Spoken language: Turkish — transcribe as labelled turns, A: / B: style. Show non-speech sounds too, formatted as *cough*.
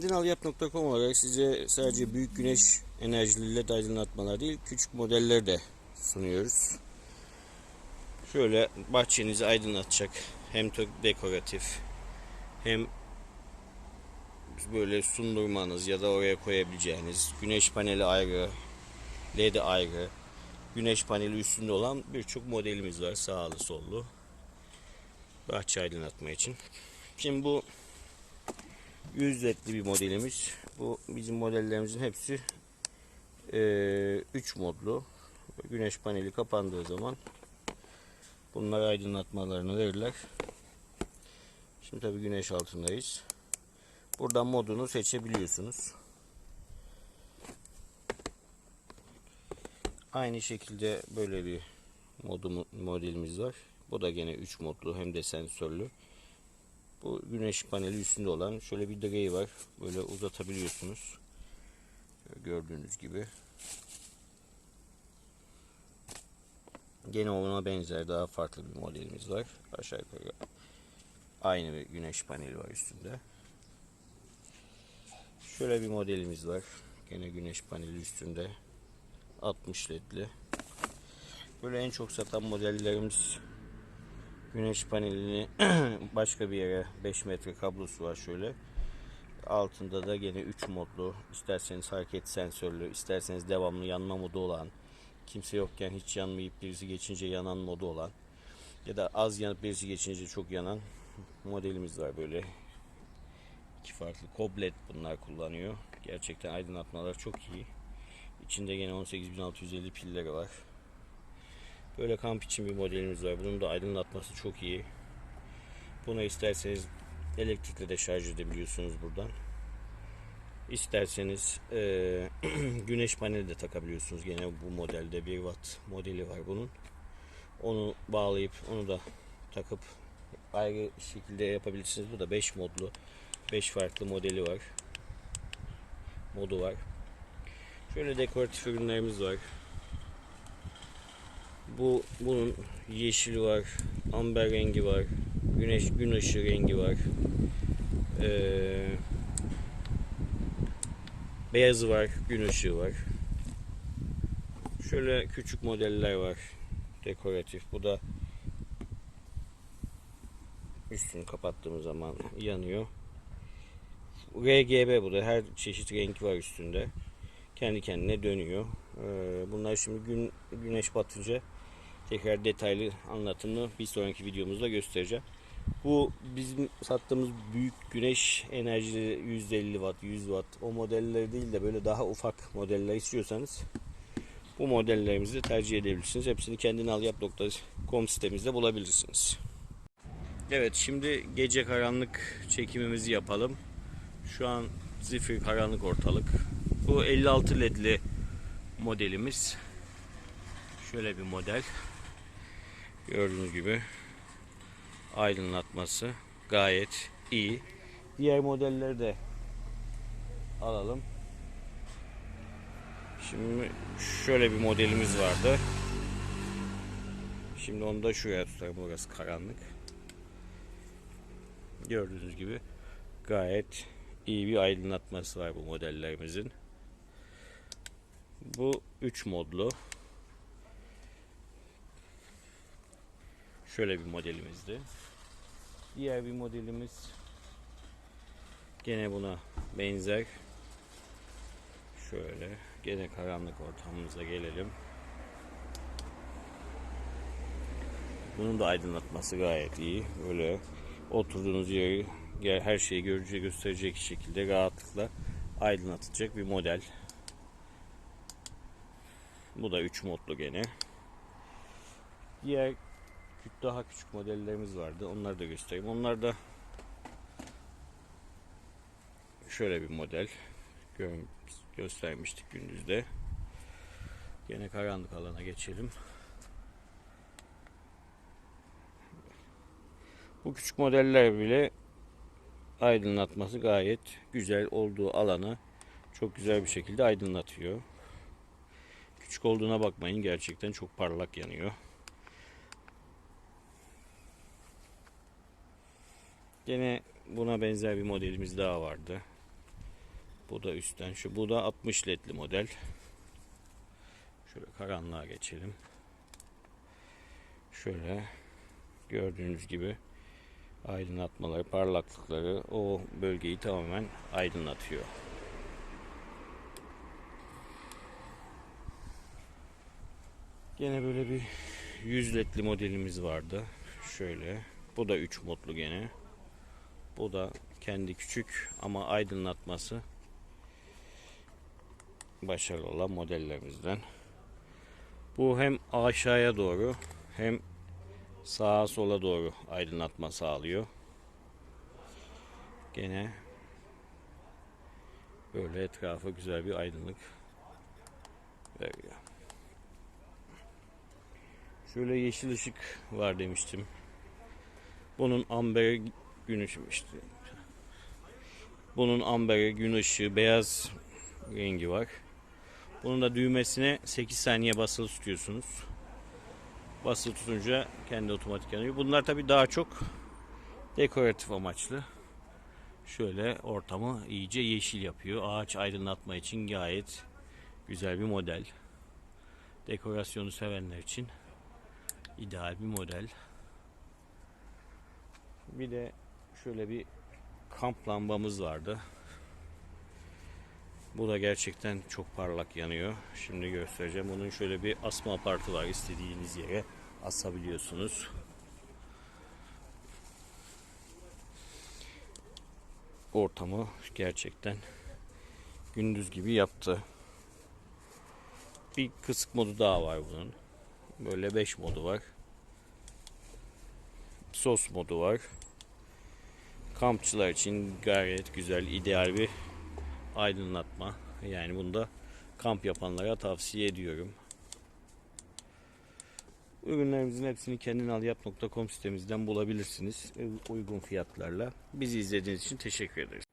A: Kendinalyap.com olarak size sadece büyük güneş enerjili led aydınlatmalar değil, küçük modeller de sunuyoruz. Şöyle bahçenizi aydınlatacak hem de dekoratif hem böyle sundurmanız ya da oraya koyabileceğiniz güneş paneli ayrı, led ayrı, güneş paneli üstünde olan birçok modelimiz var sağlı sollu. Bahçe aydınlatma için. Şimdi bu 100 ledli bir modelimiz. Bu bizim modellerimizin hepsi 3 modlu. Güneş paneli kapandığı zaman bunlar aydınlatmalarını verirler. Şimdi tabi güneş altındayız. Buradan modunu seçebiliyorsunuz. Aynı şekilde böyle bir modu, modelimiz var. Bu da gene 3 modlu hem de sensörlü. Bu güneş paneli üstünde olan şöyle bir direği var. Böyle uzatabiliyorsunuz. Gördüğünüz gibi. Gene ona benzer daha farklı bir modelimiz var. Aşağı yukarı aynı bir güneş paneli var üstünde. Şöyle bir modelimiz var. Gene güneş paneli üstünde. 60 ledli. Böyle en çok satan modellerimiz güneş panelini *clears throat* başka bir yere 5 metre kablosu var şöyle. Altında da gene 3 modlu. isterseniz hareket sensörlü, isterseniz devamlı yanma modu olan, kimse yokken hiç yanmayıp birisi geçince yanan modu olan ya da az yanıp birisi geçince çok yanan modelimiz var böyle. İki farklı koblet bunlar kullanıyor. Gerçekten aydınlatmalar çok iyi. İçinde gene 18650 pilleri var. Böyle kamp için bir modelimiz var. Bunun da aydınlatması çok iyi. Buna isterseniz elektrikle de şarj edebiliyorsunuz buradan. İsterseniz e, *clears throat* güneş paneli de takabiliyorsunuz. Gene bu modelde 1 watt modeli var bunun. Onu bağlayıp onu da takıp ayrı şekilde yapabilirsiniz. Bu da 5 modlu. 5 farklı modeli var. Modu var. Şöyle dekoratif ürünlerimiz var. Bu bunun yeşili var, amber rengi var, güneş gün ışığı rengi var. Ee, beyazı var, gün ışığı var. Şöyle küçük modeller var. Dekoratif. Bu da üstünü kapattığımız zaman yanıyor. RGB bu da her çeşit renk var üstünde. Kendi kendine dönüyor. Ee, bunlar şimdi gün güneş batınca tekrar detaylı anlatımını bir sonraki videomuzda göstereceğim. Bu bizim sattığımız büyük güneş enerjili 150 watt, 100 watt o modeller değil de böyle daha ufak modeller istiyorsanız bu modellerimizi tercih edebilirsiniz. Hepsini kendinalyap.com sitemizde bulabilirsiniz. Evet şimdi gece karanlık çekimimizi yapalım. Şu an zifir karanlık ortalık. Bu 56 ledli modelimiz. Şöyle bir model. Gördüğünüz gibi aydınlatması gayet iyi. Diğer modelleri de alalım. Şimdi şöyle bir modelimiz vardı. Şimdi onu da şuraya tutalım. Burası karanlık. Gördüğünüz gibi gayet iyi bir aydınlatması var bu modellerimizin. Bu 3 modlu. Şöyle bir modelimizdi. Diğer bir modelimiz gene buna benzer. Şöyle gene karanlık ortamımıza gelelim. Bunun da aydınlatması gayet iyi. Böyle oturduğunuz yeri her şeyi görece gösterecek şekilde rahatlıkla aydınlatacak bir model. Bu da 3 modlu gene. Diğer daha küçük modellerimiz vardı. Onları da göstereyim. Onlar da şöyle bir model Gö göstermiştik gündüzde. Gene karanlık alana geçelim. Bu küçük modeller bile aydınlatması gayet güzel olduğu alanı çok güzel bir şekilde aydınlatıyor. Küçük olduğuna bakmayın gerçekten çok parlak yanıyor. Gene buna benzer bir modelimiz daha vardı. Bu da üstten şu. Bu da 60 ledli model. Şöyle karanlığa geçelim. Şöyle gördüğünüz gibi aydınlatmaları, parlaklıkları o bölgeyi tamamen aydınlatıyor. Gene böyle bir 100 ledli modelimiz vardı. Şöyle. Bu da 3 modlu gene. Bu da kendi küçük ama aydınlatması başarılı olan modellerimizden. Bu hem aşağıya doğru hem sağa sola doğru aydınlatma sağlıyor. Gene böyle etrafa güzel bir aydınlık veriyor. Şöyle yeşil ışık var demiştim. Bunun amber gün ışığı işte. Bunun amber gün ışığı beyaz rengi var. Bunun da düğmesine 8 saniye basılı tutuyorsunuz. Basılı tutunca kendi otomatik yanıyor. Bunlar tabi daha çok dekoratif amaçlı. Şöyle ortamı iyice yeşil yapıyor. Ağaç aydınlatma için gayet güzel bir model. Dekorasyonu sevenler için ideal bir model. Bir de şöyle bir kamp lambamız vardı. Bu da gerçekten çok parlak yanıyor. Şimdi göstereceğim. Bunun şöyle bir asma apartı var. İstediğiniz yere asabiliyorsunuz. Ortamı gerçekten gündüz gibi yaptı. Bir kısık modu daha var bunun. Böyle 5 modu var. Sos modu var. Kampçılar için gayet güzel, ideal bir aydınlatma. Yani bunu da kamp yapanlara tavsiye ediyorum. Ürünlerimizin hepsini kendinalyap.com sitemizden bulabilirsiniz. Uygun fiyatlarla. Bizi izlediğiniz için teşekkür ederiz.